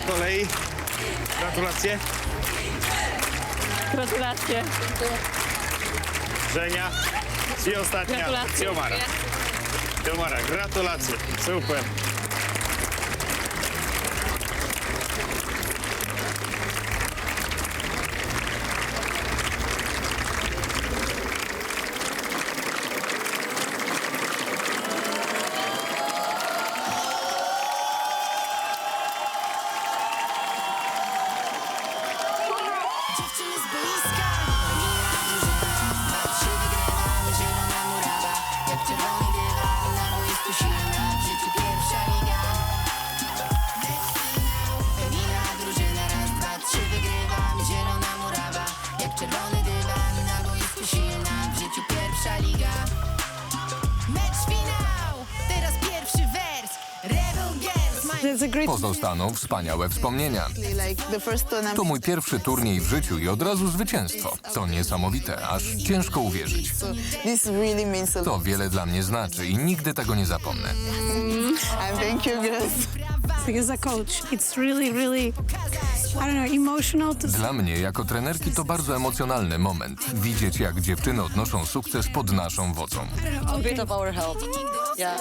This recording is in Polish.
kolei. Gratulacje. Gratulacje. Żenia. I ostatnia. Gratulacje. Ciomara. Ciomara, gratulacje. Super. Dziewczyny z boiska Pozostaną wspaniałe wspomnienia. To mój pierwszy turniej w życiu i od razu zwycięstwo. To niesamowite, aż ciężko uwierzyć. To wiele dla mnie znaczy i nigdy tego nie zapomnę. To Dla mnie jako trenerki to bardzo emocjonalny moment. Widzieć jak dziewczyny odnoszą sukces pod naszą wodzą. A bit of our help. Yeah.